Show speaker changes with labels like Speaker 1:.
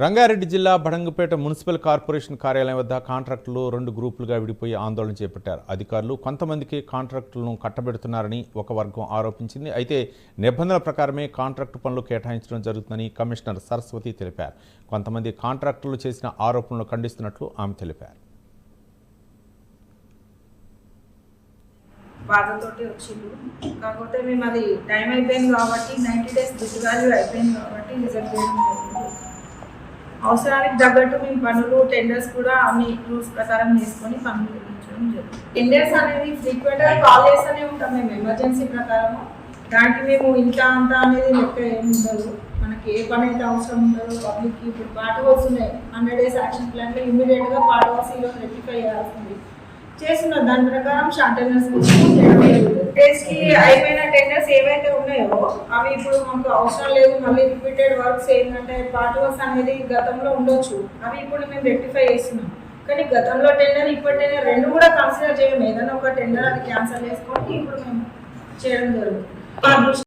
Speaker 1: రంగారెడ్డి జిల్లా భడంగపేట municipal corporation కార్యాలయం వద్ద కాంట్రాక్టులు రెండు గ్రూపులుగా విడిపోయి ఆందోళన చేపట్టారు. అధికారులు కొంతమందికి కాంట్రాక్టులను కట్టబెడుతున్నారని ఒక వర్గం ఆరోపించింది. అయితే నిబంధనల ప్రకారమే కాంట్రాక్టు పనులు కేటాయించడం జరుగుతుందని కమిషనర్ సరస్వతి తెలిపారు. కొంతమంది కాంట్రాక్టులు చేసిన ఆరోపణలు ఖండిస్తున్నట్లు ఆమె తెలిపారు.
Speaker 2: బాధతోటి వచ్చిండు. కాకపోతే మేము అది టైం అయిపోయింది కాబట్టి నైంటీ డేస్ బిల్ వాల్యూ అయిపోయింది కాబట్టి రిజల్ట్ చేయడం జరిగింది. అవసరానికి తగ్గట్టు మేము పనులు టెండర్స్ కూడా అన్ని రూల్స్ ప్రకారం తీసుకొని పనులు టెండర్స్ అనేది ఫ్రీక్వెంట్గా కాల్ చేస్తూనే ఉంటాం మేము ఎమర్జెన్సీ ప్రకారం దానికి మేము ఇంత అంత అనేది లెక్క ఏమి ఉండదు. మనకి ఏ పని అయితే అవసరం ఉండదు పబ్లిక్కి ఇప్పుడు పాట వర్క్స్ ఉన్నాయి హండ్రెడ్ డేస్ యాక్షన్ ప్లాన్లో ఇమీడియట్గా పాట వర్క్స్ ఈరోజు రెక్టిఫై చేయాల్సింది. చేస్తున్నారు దాని ప్రకారం షార్ట్ టెండర్స్ టెస్ట్ ఉన్నాయో అవి ఇప్పుడు మనకు అవసరం లేదు మళ్ళీ రిపీటెడ్ వర్క్స్ ఏంటంటే పార్ట్ వర్క్స్ అనేది గతంలో ఉండొచ్చు. అవి ఇప్పుడు మేము రెక్టిఫై చేస్తున్నాం. కానీ గతంలో టెండర్ ఇప్పటి టెండర్ రెండు కూడా కన్సిడర్ చేయము ఏదైనా ఒక టెండర్ అది క్యాన్సిల్ చేసుకొని ఇప్పుడు మేము చేయడం జరుగుతుంది.